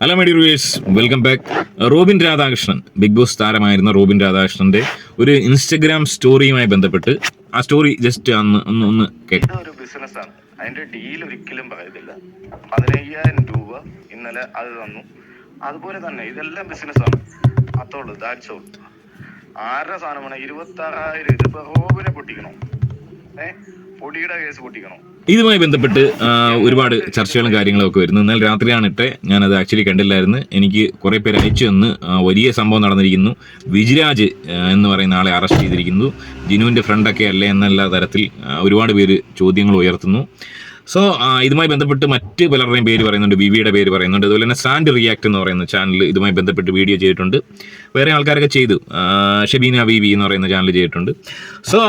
Hello my dear viewers welcome back Robin Radhakrishnan big boss താരമായിരുന്ന Robin രാധാകൃഷ്ണന്റെ ഒരു Instagram സ്റ്റോറിയുമായി ബന്ധപ്പെട്ട് ആ സ്റ്റോറി ജസ്റ്റ് അന്ന് ഒന്ന് ഒന്ന് ഒരു ബിസിനസ്സാണ് അതിന്റെ ഡീൽ ഒരിക്കലും പറയത്തില്ല. പതിനയ്യായിരം രൂപ ഇന്നലെ അത് തന്നു. അതുപോലെ തന്നെ ഇതെല്ലാം ബിസിനസ്സാണ് അത്തോൾ ദാറ്റ്സ് ഓൾ ആരുടെ സാധനമാണ്? ഇരുപത്തി ആറായിരം ഇതിപ്പോ റോബിനെ പൊട്ടിക്കണോ? ഏ? പൊടിയുടെ കേസ് പൊട്ടിക്കണോ? ഇതുമായി ബന്ധപ്പെട്ട് ഒരുപാട് ചർച്ചകളും കാര്യങ്ങളും ഒക്കെ വരുന്നു. എന്നാൽ രാത്രിയാണ് ഇട്ടെ. ഞാനത് ആക്ച്വലി കണ്ടില്ലായിരുന്നു. എനിക്ക് കുറേ പേര് അയച്ചു തന്ന് വലിയ സംഭവം നടന്നിരിക്കുന്നു. വിജിരാജ് എന്ന് പറയുന്ന ആളെ അറസ്റ്റ് ചെയ്തിരിക്കുന്നു. ജിനുവിന്റെ ഫ്രണ്ടൊക്കെ അല്ലേ എന്നുള്ള തരത്തിൽ ഒരുപാട് പേര് ചോദ്യങ്ങൾ ഉയർത്തുന്നു. സോ ഇതുമായി ബന്ധപ്പെട്ട് മറ്റ് പലരുടെയും പേര് പറയുന്നുണ്ട്. വിവിയുടെ പേര് പറയുന്നുണ്ട്. അതുപോലെ തന്നെ സാൻഡ് റിയാക്ട് എന്ന് പറയുന്ന ചാനൽ ഇതുമായി ബന്ധപ്പെട്ട് വീഡിയോ ചെയ്തിട്ടുണ്ട്. വേറെ ആൾക്കാരൊക്കെ ചെയ്തു. ഷബീന വിവി എന്ന് പറയുന്ന ചാനൽ ചെയ്തിട്ടുണ്ട്. സോ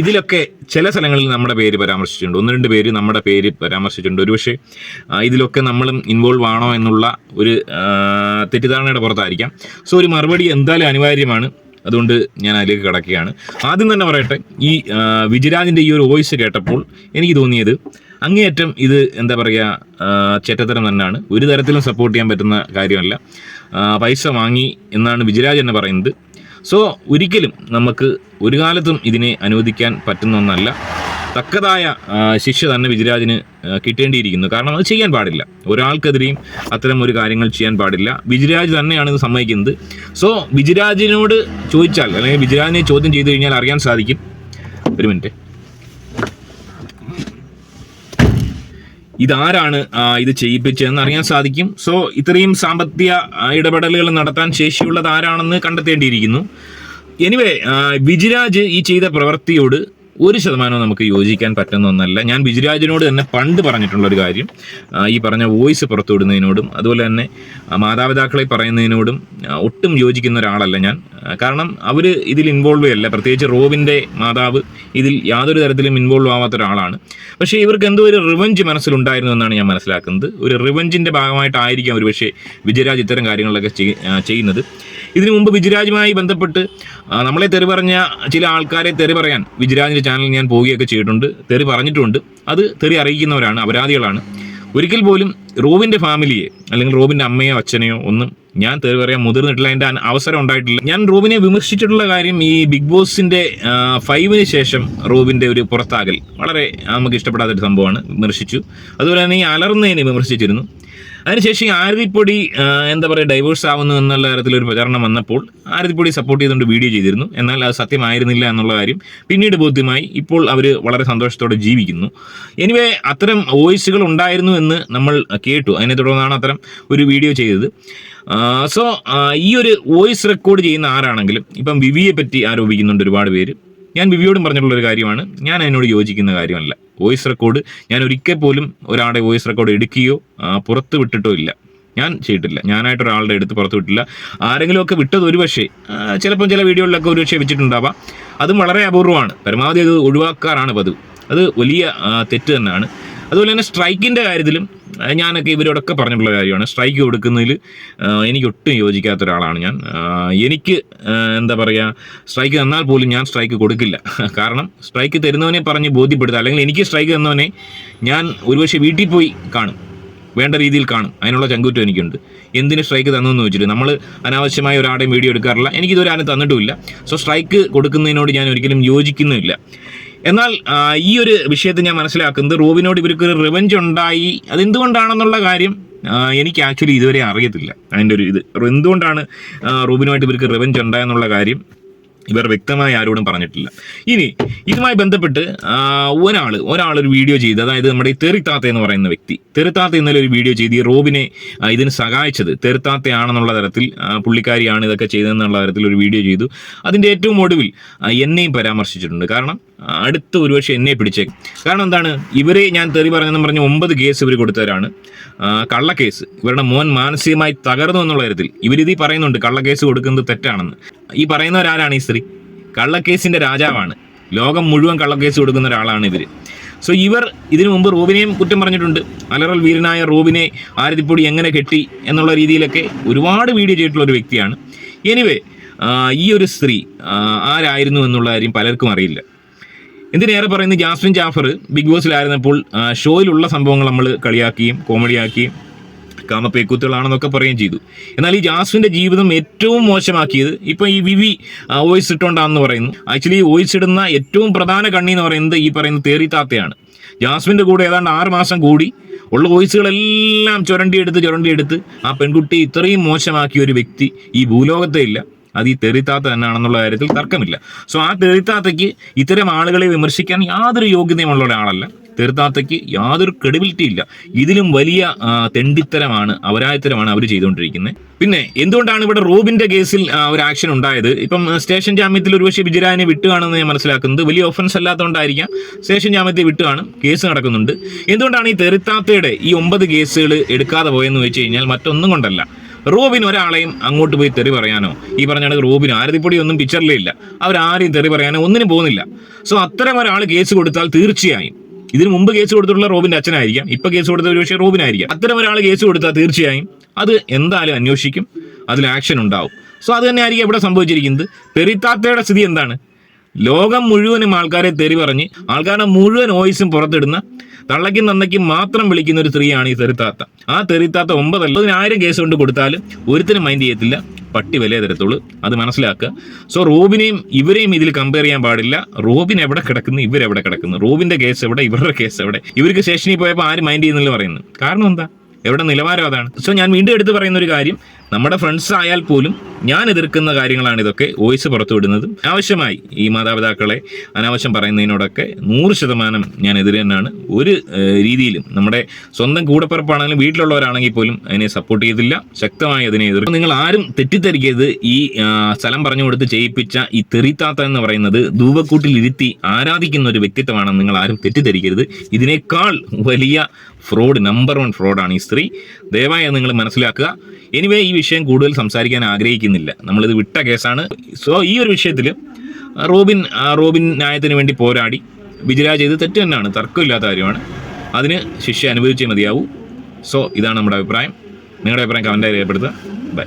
ഇതിലൊക്കെ ചില സ്ഥലങ്ങളിൽ നമ്മുടെ പേര് പരാമർശിച്ചിട്ടുണ്ട്. ഒന്ന് രണ്ട് പേര് നമ്മുടെ പേര് പരാമർശിച്ചിട്ടുണ്ട്. ഒരുപക്ഷെ ഇതിലൊക്കെ നമ്മളും ഇൻവോൾവ് ആണോ എന്നുള്ള ഒരു തെറ്റിദ്ധാരണയുടെ പുറത്തായിരിക്കാം. സോ ഒരു മറുപടി എന്തായാലും അനിവാര്യമാണ്. അതുകൊണ്ട് ഞാൻ അതിലേക്ക് കിടക്കുകയാണ്. ആദ്യം തന്നെ പറയട്ടെ ഈ വിജിരാജിന്റെ ഈ ഒരു വോയിസ് കേട്ടപ്പോൾ എനിക്ക് തോന്നിയത് അങ്ങേയറ്റം ഇത് എന്താ പറയുക ചെറ്റത്തരം തന്നെയാണ്. ഒരു തരത്തിലും സപ്പോർട്ട് ചെയ്യാൻ പറ്റുന്ന കാര്യമല്ല. പൈസ വാങ്ങി എന്നാണ് വിജിരാജ് എന്നെ പറയുന്നത്. സോ ഒരിക്കലും നമുക്ക് ഒരു കാലത്തും ഇതിനെ അനുവദിക്കാൻ പറ്റുന്ന ഒന്നല്ല. തക്കതായ ശിക്ഷ തന്നെ വിജിരാജിന് കിട്ടേണ്ടിയിരിക്കുന്നു. കാരണം അത് ചെയ്യാൻ പാടില്ല. ഒരാൾക്കെതിരെയും അത്തരം ഒരു കാര്യങ്ങൾ ചെയ്യാൻ പാടില്ല. വിജിരാജ് തന്നെയാണ് ഇത് സമ്മതിക്കുന്നത്. സോ വിജിരാജിനോട് ചോദിച്ചാൽ അല്ലെങ്കിൽ വിജിരാജിനെ ചോദ്യം ചെയ്തു കഴിഞ്ഞാൽ അറിയാൻ സാധിക്കും. ഒരു മിനിറ്റ്. ഇതാരാണ് ഇത് ചെയ്യിപ്പിച്ചതെന്ന് അറിയാൻ സാധിക്കും. സോ ഇത്രയും സാമ്പത്തിക ഇടപെടലുകൾ നടത്താൻ ശേഷിയുള്ളത് ആരാണെന്ന് കണ്ടെത്തേണ്ടിയിരിക്കുന്നു. എനിവേ വിജിരാജ് ഈ ചെയ്ത പ്രവൃത്തിയോട് ഒരു ശതമാനവും നമുക്ക് യോജിക്കാൻ പറ്റുന്ന ഒന്നല്ല. ഞാൻ ബിജുരാജിനോട് തന്നെ പണ്ട് പറഞ്ഞിട്ടുള്ള ഒരു കാര്യം. ഈ പറഞ്ഞ വോയിസ് പുറത്തുവിടുന്നതിനോടും അതുപോലെ തന്നെ മാതാപിതാക്കളെ പറയുന്നതിനോടും ഒട്ടും യോജിക്കുന്ന ഒരാളല്ല ഞാൻ. കാരണം അവർ ഇതിൽ ഇൻവോൾവ് അല്ല പ്രത്യേകിച്ച് റോബിന്റെ മാതാവ് ഇതിൽ യാതൊരു തരത്തിലും ഇൻവോൾവ് ആവാത്ത ഒരാളാണ്. പക്ഷേ ഇവർക്ക് എന്തോ ഒരു റിവഞ്ച് മനസ്സിലുണ്ടായിരുന്നു എന്നാണ് ഞാൻ മനസ്സിലാക്കുന്നത്. ഒരു റിവഞ്ചിന്റെ ഭാഗമായിട്ടായിരിക്കാം ഒരു പക്ഷേ വിജയരാജ് ഇത്തരം കാര്യങ്ങളൊക്കെ ചെയ്യുന്നത്. ഇതിനു മുമ്പ് വിജയരാജുമായി ബന്ധപ്പെട്ട് നമ്മളെ തെറി പറഞ്ഞ ചില ആൾക്കാരെ തെറി പറയാൻ വിജയരാജിന്റെ ചാനലിൽ ഞാൻ പോവുകയൊക്കെ ചെയ്തിട്ടുണ്ട്. തെറി പറഞ്ഞിട്ടുണ്ട്. അത് തെറി അറിയിക്കുന്നവരാണ് അപരാധികളാണ്. ഒരിക്കൽ പോലും റോബിന്റെ ഫാമിലിയെ അല്ലെങ്കിൽ റോബിന്റെ അമ്മയോ അച്ഛനെയോ ഒന്നും ഞാൻ തെറി പറയാൻ മുതിർന്നിട്ടില്ല അതിന്റെ അവസരം ഉണ്ടായിട്ടില്ല. ഞാൻ റൂബിനെ വിമർശിച്ചിട്ടുള്ള കാര്യം ഈ ബിഗ് ബോസിന്റെ ഫൈവിന് ശേഷം റോബിന്റെ ഒരു പുറത്താകൽ. വളരെ നമുക്ക് ഇഷ്ടപ്പെടാത്തൊരു സംഭവമാണ്. വിമർശിച്ചു. അതുപോലെ തന്നെ ഈ അലർന്നതിനെ വിമർശിച്ചിരുന്നു. അതിനുശേഷം ആരതിപ്പൊടി എന്താ പറയുക ഡൈവേഴ്സ് ആവുന്നു എന്നുള്ള തരത്തിലൊരു പ്രചാരണം വന്നപ്പോൾ ആരതിപ്പൊടി സപ്പോർട്ട് ചെയ്തുകൊണ്ട് വീഡിയോ ചെയ്തിരുന്നു. എന്നാൽ അത് സത്യമായിരുന്നില്ല എന്നുള്ള കാര്യം പിന്നീട് ബോധ്യമായി. ഇപ്പോൾ അവർ വളരെ സന്തോഷത്തോടെ ജീവിക്കുന്നു. എനിവേ അത്തരം വോയിസുകൾ ഉണ്ടായിരുന്നു എന്ന് നമ്മൾ കേട്ടു. അതിനെ തുടർന്നാണ് അത്തരം ഒരു വീഡിയോ ചെയ്തത്. സോ ഈ ഒരു വോയിസ് റെക്കോർഡ് ചെയ്യുന്ന ആരാണെങ്കിലും ഇപ്പം വിവിയെ പറ്റി ആരോപിക്കുന്നുണ്ട് ഒരുപാട് പേര്. ഞാൻ വിവിയോടും പറഞ്ഞിട്ടുള്ള ഒരു കാര്യമാണ്. ഞാൻ അതിനോട് യോജിക്കുന്ന കാര്യമല്ല. വോയിസ് റെക്കോർഡ് ഞാൻ ഒരിക്കൽ പോലും ഒരാളുടെ വോയിസ് റെക്കോർഡ് എടുക്കുകയോ പുറത്ത് വിട്ടിട്ടോ ഇല്ല. ഞാൻ ചെയ്തിട്ടില്ല. ഞാനായിട്ട് ഒരാളുടെ എടുത്ത് പുറത്ത് വിട്ടില്ല. ആരെങ്കിലുമൊക്കെ വിട്ടത് ഒരു പക്ഷേ ആ, ചിലപ്പം ചില വീഡിയോകളിലൊക്കെ ഒരു പക്ഷേ വെച്ചിട്ടുണ്ടാവാം. അതും വളരെ അപൂർവമാണ്. പരമാവധി അത് ഒഴിവാക്കാറാണ് പതിവ്. അത് വലിയ തെറ്റ് തന്നെയാണ്. അതുപോലെ തന്നെ സ്ട്രൈക്കിന്റെ കാര്യത്തിലും ഞാനൊക്കെ ഇവരോടൊക്കെ പറഞ്ഞിട്ടുള്ള കാര്യമാണ്. സ്ട്രൈക്ക് കൊടുക്കുന്നതിൽ എനിക്ക് ഒട്ടും യോജിക്കാത്ത ഒരാളാണ് ഞാൻ എനിക്ക് എന്താ പറയുക സ്ട്രൈക്ക് തന്നാൽ പോലും ഞാൻ സ്ട്രൈക്ക് കൊടുക്കില്ല. കാരണം സ്ട്രൈക്ക് തരുന്നവനെ പറഞ്ഞ് ബോധ്യപ്പെടുത്തുക അല്ലെങ്കിൽ എനിക്ക് സ്ട്രൈക്ക് തന്നവനെ ഞാൻ ഒരുപക്ഷെ വീട്ടിൽ പോയി കാണും. വേണ്ട രീതിയിൽ കാണും. അതിനുള്ള ചങ്കൂറ്റം എനിക്കുണ്ട്. എന്തിന് സ്ട്രൈക്ക് തന്നു എന്ന് വെച്ചിട്ട് നമ്മൾ അനാവശ്യമായ ഒരാടെയും വീഡിയോ എടുക്കാറില്ല. എനിക്കിതുവരെ ആരും തന്നിട്ടുമില്ല. സോ സ്ട്രൈക്ക് കൊടുക്കുന്നതിനോട് ഞാൻ ഒരിക്കലും യോജിക്കുന്നുമില്ല. എന്നാൽ ഈ ഒരു വിഷയത്തിൽ ഞാൻ മനസ്സിലാക്കുന്നത് റോബിനോട് ഇവർക്ക് ഒരു റിവഞ്ച് ഉണ്ടായി. അതെന്തുകൊണ്ടാണെന്നുള്ള കാര്യം എനിക്ക് ആക്ച്വലി ഇതുവരെ അറിയത്തില്ല. അതിന്റെ ഒരു ഇത്. എന്തുകൊണ്ടാണ് റോബിനുമായിട്ട് ഇവർക്ക് റിവഞ്ച് ഉണ്ടായെന്നുള്ള കാര്യം ഇവർ വ്യക്തമായി ആരോടും പറഞ്ഞിട്ടില്ല. ഇനി ഇതുമായി ബന്ധപ്പെട്ട് ഒരാൾ ഒരാൾ ഒരു വീഡിയോ ചെയ്ത് അതായത് നമ്മുടെ ഈ തെറിത്താത്ത എന്ന് പറയുന്ന വ്യക്തി. തെറിത്താത്ത ഇന്നലെ ഒരു വീഡിയോ ചെയ്ത് ഈ റോബിനെ ഇതിന് സഹായിച്ചത്. തെറിത്താത്തയാണെന്നുള്ള തരത്തിൽ പുള്ളിക്കാരിയാണ് ഇതൊക്കെ ചെയ്തതെന്നുള്ള തരത്തിൽ ഒരു വീഡിയോ ചെയ്തു. അതിന്റെ ഏറ്റവും ഒടുവിൽ എന്നെയും പരാമർശിച്ചിട്ടുണ്ട്. കാരണം അടുത്ത് ഒരുപക്ഷെ എന്നെ പിടിച്ചേ. കാരണം എന്താണ്? ഇവരെ ഞാൻ തെറി പറഞ്ഞെന്ന് പറഞ്ഞ് ഒമ്പത് കേസ് ഇവർ കൊടുത്തവരാണ്. കള്ള കള്ളക്കേസ്. ഇവരുടെ മോൻ മാനസികമായി തകർന്നു എന്നുള്ള കാര്യത്തിൽ ഇവരിത് ഈ പറയുന്നുണ്ട് കള്ളക്കേസ് കൊടുക്കുന്നത് തെറ്റാണെന്ന്. ഈ പറയുന്നവരാരാണ് ഈ സ്ത്രീ? കള്ളക്കേസിന്റെ രാജാവാണ്. ലോകം മുഴുവൻ കള്ളക്കേസ് കൊടുക്കുന്ന ഒരാളാണ് ഇവർ സോ ഇവർ ഇതിനു മുമ്പ് റോബിനെയും കുറ്റം പറഞ്ഞിട്ടുണ്ട്. അലറൽ വീരനായ റോബിനെ ആരതിപ്പൊടി എങ്ങനെ കെട്ടി എന്നുള്ള രീതിയിലൊക്കെ ഒരുപാട് വീഡിയോ ചെയ്തിട്ടുള്ള ഒരു വ്യക്തിയാണ്. എനിവേ ഈ ഒരു സ്ത്രീ ആരായിരുന്നു എന്നുള്ള കാര്യം പലർക്കും അറിയില്ല. എന്തിനേറെ പറയുന്നത് ജാസ്മിൻ ജാഫർ ബിഗ് ബോസിലായിരുന്നപ്പോൾ ഷോയിലുള്ള സംഭവങ്ങൾ നമ്മൾ കളിയാക്കുകയും കോമഡിയാക്കുകയും കാമപ്പേക്കൂത്തുകളാണെന്നൊക്കെ പറയുകയും ചെയ്തു. എന്നാൽ ഈ ജാസ്മിന്റെ ജീവിതം ഏറ്റവും മോശമാക്കിയത് ഇപ്പോൾ ഈ വിവി വോയിസ് ഇട്ടുകൊണ്ടാണെന്ന് പറയുന്നു. ആക്ച്വലി വോയിസ് ഇടുന്ന ഏറ്റവും പ്രധാന കണ്ണി എന്ന് പറയുന്നത് ഈ പറയുന്ന തേറി താത്തയാണ്. ജാസ്മിന്റെ കൂടെ ഏതാണ്ട് ആറ് മാസം കൂടി ഉള്ള വോയിസുകളെല്ലാം ചുരണ്ടിയെടുത്ത് ചുരണ്ടിയെടുത്ത് ആ പെൺകുട്ടി ഇത്രയും മോശമാക്കിയ ഒരു വ്യക്തി ഈ ഭൂലോകത്തെ ഇല്ല. അത് ഈ തെറിത്താത്ത തന്നെയാണെന്നുള്ള കാര്യത്തിൽ തർക്കമില്ല. സോ ആ തെറിത്താത്തയ്ക്ക് ഇത്തരം ആളുകളെ വിമർശിക്കാൻ യാതൊരു യോഗ്യതയുമുള്ള ഒരാളല്ല. തെറിത്താത്തയ്ക്ക് യാതൊരു ക്രെഡിബിലിറ്റി ഇല്ല. ഇതിലും വലിയ തെണ്ടിത്തരമാണ് അവരായത്തരമാണ് അവർ ചെയ്തുകൊണ്ടിരിക്കുന്നത് പിന്നെ എന്തുകൊണ്ടാണ് ഇവിടെ റോബിന്റെ കേസിൽ ഒരു ആക്ഷൻ ഉണ്ടായത്? ഇപ്പം സ്റ്റേഷൻ ജാമ്യത്തിൽ ഒരുപക്ഷെ ബിജിരാനെ വിട്ടുകാണെന്ന് ഞാൻ മനസ്സിലാക്കുന്നത് വലിയ ഒഫൻസ് അല്ലാത്തതുകൊണ്ടായിരിക്കാം സ്റ്റേഷൻ ജാമ്യത്തിൽ വിട്ടുകാണ്. കേസ് നടക്കുന്നുണ്ട്. എന്തുകൊണ്ടാണ് ഈ തെറിത്താത്തയുടെ ഈ ഒമ്പത് കേസുകൾ എടുക്കാതെ പോയെന്ന് വെച്ച് കഴിഞ്ഞാൽ മറ്റൊന്നും കൊണ്ടല്ല? റോബിൻ ഒരാളെയും അങ്ങോട്ട് പോയി തെറി പറയാനോ? ഈ പറഞ്ഞ റോബിൻ ആരതിപ്പൊടി ഒന്നും പിക്ചറിലേ ഇല്ല. അവരാരെയും തെറി പറയാനോ ഒന്നിനും പോകുന്നില്ല. സോ അത്തരം ഒരാൾ കേസ് കൊടുത്താൽ തീർച്ചയായും. ഇതിനു മുമ്പ് കേസ് കൊടുത്തിട്ടുള്ള റോബിന്റെ അച്ഛനായിരിക്കാം. ഇപ്പൊ കേസ് കൊടുത്ത ഒരു പക്ഷേ റോബിനായിരിക്കാം. അത്തരം ഒരാൾ കേസ് കൊടുത്താൽ തീർച്ചയായും അത് എന്തായാലും അന്വേഷിക്കും. അതിൽ ആക്ഷൻ ഉണ്ടാവും. സോ അത് തന്നെ ആയിരിക്കും ഇവിടെ സംഭവിച്ചിരിക്കുന്നത്. തെറിത്താത്തയുടെ സ്ഥിതി എന്താണ്? ലോകം മുഴുവനും ആൾക്കാരെ തെറി പറഞ്ഞ് ആൾക്കാരുടെ മുഴുവൻ വോയിസും പുറത്തിടുന്ന തള്ളയ്ക്കും നന്നയ്ക്കും മാത്രം വിളിക്കുന്ന ഒരു സ്ത്രീയാണ് ഈ തെറിത്താത്ത. ആ തെറിത്താത്ത ഒമ്പതല്ല അതിനായിരം കേസ് കൊണ്ട് കൊടുത്താലും ഒരുത്തിനും മൈൻഡ് ചെയ്യത്തില്ല. പട്ടി വിലയെ തരത്തുള്ളൂ. അത് മനസ്സിലാക്കുക. സോ റോബിനെയും ഇവരെയും ഇതിൽ കമ്പയർ ചെയ്യാൻ പാടില്ല. റോബിൻ എവിടെ കിടക്കുന്നു? ഇവരെവിടെ കിടക്കുന്നു? റോബിന്റെ കേസ് എവിടെ? ഇവരുടെ കേസ് എവിടെ? ഇവർക്ക് സ്റ്റേഷനിൽ പോയപ്പോൾ ആരും മൈൻഡ് ചെയ്യുന്നില്ല പറയുന്നു. കാരണം എന്താ? എവിടെ നിലവാരം അതാണ്. സോ ഞാൻ വീണ്ടും എടുത്ത് പറയുന്ന ഒരു കാര്യം. നമ്മുടെ ഫ്രണ്ട്സ് ആയാൽ പോലും ഞാൻ എതിർക്കുന്ന കാര്യങ്ങളാണ് ഇതൊക്കെ വോയിസ് പുറത്തുവിടുന്നത്. ആവശ്യമായി ഈ മാതാപിതാക്കളെ അനാവശ്യം പറയുന്നതിനോടൊക്കെ നൂറ് ശതമാനം ഞാൻ എതിരെ തന്നെയാണ്. ഒരു രീതിയിലും നമ്മുടെ സ്വന്തം കൂടപ്പിറപ്പാണെങ്കിലും വീട്ടിലുള്ളവരാണെങ്കിൽ പോലും അതിനെ സപ്പോർട്ട് ചെയ്തില്ല. ശക്തമായി അതിനെ എതിർക്കും നിങ്ങൾ ആരും തെറ്റിദ്ധരിക്കരുത്. ഈ സ്ഥലം പറഞ്ഞു കൊടുത്ത് ചെയ്യിപ്പിച്ച ഈ തെറിത്താത്ത എന്ന് പറയുന്നത് ധൂവക്കൂട്ടിൽ ഇരുത്തി ആരാധിക്കുന്ന ഒരു വ്യക്തിത്വമാണെന്ന് നിങ്ങൾ ആരും തെറ്റിദ്ധരിക്കരുത്. ഇതിനേക്കാൾ വലിയ ഫ്രോഡ് നമ്പർ വൺ ഫ്രോഡാണ് ഈ സ്ത്രീ. ദയവായി നിങ്ങൾ മനസ്സിലാക്കുക. എനിവേ ഈ വിഷയം കൂടുതൽ സംസാരിക്കാൻ ആഗ്രഹിക്കുന്നില്ല. നമ്മളിത് വിട്ട കേസാണ്. സോ ഈ ഒരു വിഷയത്തിൽ റോബിൻ റോബിൻ ന്യായത്തിന് വേണ്ടി പോരാടി. വിജിരാജ് ചെയ്ത് തെറ്റ് തന്നെയാണ്. തർക്കമില്ലാത്ത കാര്യമാണ്. അതിന് ശിക്ഷ അനുഭവിച്ചേ മതിയാവൂ. സോ ഇതാണ് നമ്മുടെ അഭിപ്രായം. നിങ്ങളുടെ അഭിപ്രായം കമന്റായി രേഖപ്പെടുത്തുക. ബൈ